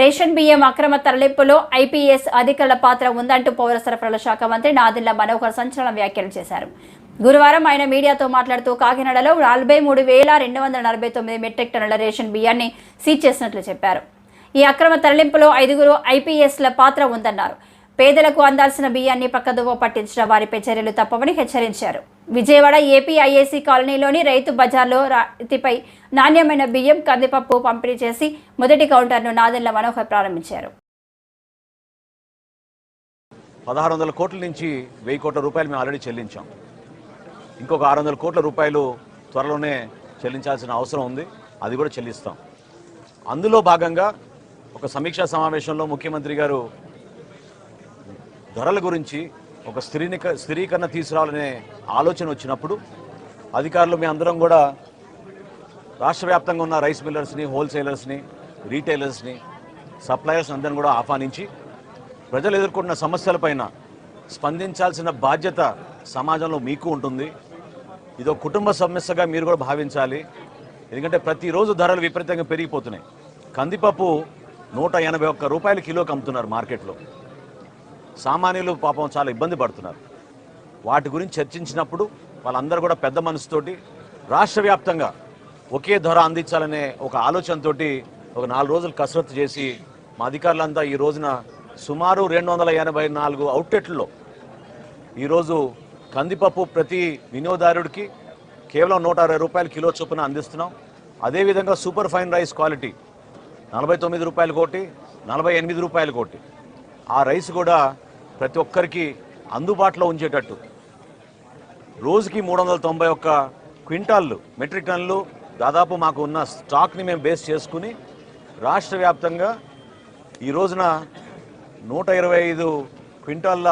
Ration బియ్యం అక్రమ తరలింపులో IPS అధికారుల పాత్ర ఉందంటూ పౌర సరఫరాల శాఖ మంత్రి నాదిల్ల మనోహర్ సంచలన వ్యాఖ్యలు చేశారు. గురువారం ఆయన మీడియాతో మాట్లాడుతూ కాకినాడలో నలభై మూడు వేల రెండు వందల నలభై తొమ్మిది మెట్రిక్ టన్నుల రేషన్ బియ్యాన్ని సీజ్ చేసినట్లు చెప్పారు. ఈ అక్రమ తరలింపులో ఐదుగురు ఐపీఎస్ల పాత్ర ఉందన్నారు. పేదలకు అందాల్సిన బియ్యాన్ని పక్కదోవ పట్టించిన వారిపై చర్యలు తప్పవని హెచ్చరించారు. విజయవాడ ఏపీ ఐఏసీ కాలనీలోని రైతు బజార్లో రాతిపై నాణ్యమైన బియ్యం కందిపప్పు పంపిణీ చేసి మొదటి కౌంటర్ను నాదెళ్ళ మనోహర్ ప్రారంభించారు. పదహారు వందల కోట్ల నుంచి వెయ్యి కోట్ల రూపాయలు మేము ఆల్రెడీ చెల్లించాం. ఇంకొక ఆరు వందల కోట్ల రూపాయలు త్వరలోనే చెల్లించాల్సిన అవసరం ఉంది. అది కూడా చెల్లిస్తాం. అందులో భాగంగా ఒక సమీక్షా సమావేశంలో ముఖ్యమంత్రి గారు ధరల గురించి ఒక స్త్రీని స్థిరీకరణ తీసుకురావాలనే ఆలోచన వచ్చినప్పుడు అధికారులు మీ అందరం కూడా రాష్ట్ర వ్యాప్తంగా ఉన్న రైస్ మిల్లర్స్ని హోల్సేలర్స్ని రీటైలర్స్ని సప్లయర్స్ అందరిని కూడా ఆహ్వానించి ప్రజలు ఎదుర్కొంటున్న సమస్యలపైన స్పందించాల్సిన బాధ్యత సమాజంలో మీకు ఉంటుంది. ఇదో కుటుంబ సమస్యగా మీరు కూడా భావించాలి. ఎందుకంటే ప్రతిరోజు ధరలు విపరీతంగా పెరిగిపోతున్నాయి. కందిపప్పు నూట ఎనభై ఒక్క రూపాయలు కిలోకి అమ్ముతున్నారు మార్కెట్లో. సామాన్యులు పాపం చాలా ఇబ్బంది పడుతున్నారు. వాటి గురించి చర్చించినప్పుడు వాళ్ళందరూ కూడా పెద్ద మనసుతోటి రాష్ట్ర వ్యాప్తంగా ఒకే ధర అందించాలనే ఒక ఆలోచనతోటి ఒక నాలుగు రోజులు కసరత్తు చేసి మా అధికారులంతా ఈ రోజున సుమారు రెండు వందల ఎనభై నాలుగు అవుట్లెట్లలో ఈరోజు కందిపప్పు ప్రతి వినియోగదారుడికి కేవలం నూట అరవై రూపాయల కిలో చొప్పున అందిస్తున్నాం. అదేవిధంగా సూపర్ ఫైన్ రైస్ క్వాలిటీ నలభై తొమ్మిది రూపాయలు కోటి నలభై ఎనిమిది రూపాయలు కోటి. ఆ రైస్ కూడా ప్రతి ఒక్కరికి అందుబాటులో ఉంచేటట్టు. రోజుకి మూడు వందల తొంభై ఒక్క క్వింటాళ్ళు మెట్రిక్ టన్నులు దాదాపు మాకు ఉన్న స్టాక్ని మేము బేస్ చేసుకుని రాష్ట్ర వ్యాప్తంగా ఈ రోజున నూట ఇరవై ఐదు క్వింటాళ్ళ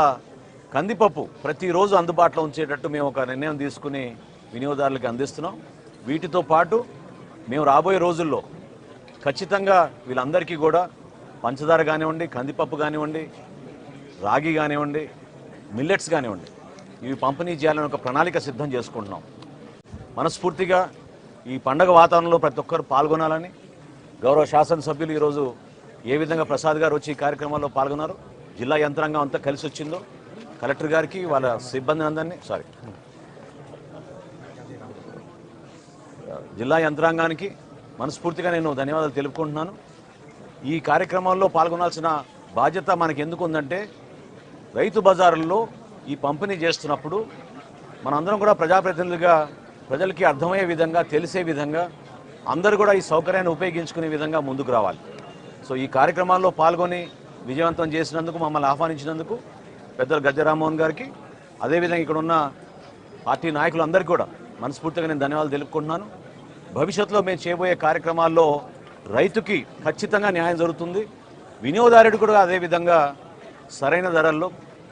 కందిపప్పు ప్రతిరోజు అందుబాటులో ఉంచేటట్టు మేము ఒక నిర్ణయం తీసుకుని వినియోగదారులకు అందిస్తున్నాం. వీటితో పాటు మేము రాబోయే రోజుల్లో ఖచ్చితంగా వీళ్ళందరికీ కూడా పంచదార కానివ్వండి కందిపప్పు కానివ్వండి రాగి కానివ్వండి మిల్లెట్స్ కానివ్వండి ఇవి పంపిణీ చేయాలని ఒక ప్రణాళిక సిద్ధం చేసుకుంటున్నాం. మనస్ఫూర్తిగా ఈ పండగ వాతావరణంలో ప్రతి ఒక్కరు పాల్గొనాలని గౌరవ శాసనసభ్యులు ఈరోజు ఏ విధంగా ప్రసాద్ గారు వచ్చి ఈ కార్యక్రమాల్లో పాల్గొన్నారు జిల్లా యంత్రాంగం అంతా కలిసి వచ్చిందో కలెక్టర్ గారికి వాళ్ళ సిబ్బంది అందరినీ సారీ జిల్లా యంత్రాంగానికి మనస్ఫూర్తిగా నేను ధన్యవాదాలు తెలుపుకుంటున్నాను. ఈ కార్యక్రమాల్లో పాల్గొనాల్సిన బాధ్యత మనకి ఎందుకు ఉందంటే రైతు బజారుల్లో ఈ పంపిణీ చేస్తున్నప్పుడు మనందరం కూడా ప్రజాప్రతినిధులుగా ప్రజలకి అర్థమయ్యే విధంగా తెలిసే విధంగా అందరూ కూడా ఈ సౌకర్యాన్ని ఉపయోగించుకునే విధంగా ముందుకు రావాలి. సో ఈ కార్యక్రమాల్లో పాల్గొని విజయవంతం చేసినందుకు మమ్మల్ని ఆహ్వానించినందుకు పెద్దలు గజరామోహన్ గారికి అదేవిధంగా ఇక్కడ ఉన్న పార్టీ నాయకులందరికీ కూడా మనస్ఫూర్తిగా నేను ధన్యవాదాలు తెలుపుకుంటున్నాను. భవిష్యత్తులో మేము చేయబోయే కార్యక్రమాల్లో రైతుకి ఖచ్చితంగా న్యాయం జరుగుతుంది. వినియోగదారుడు కూడా అదేవిధంగా సరైన ధరల్లో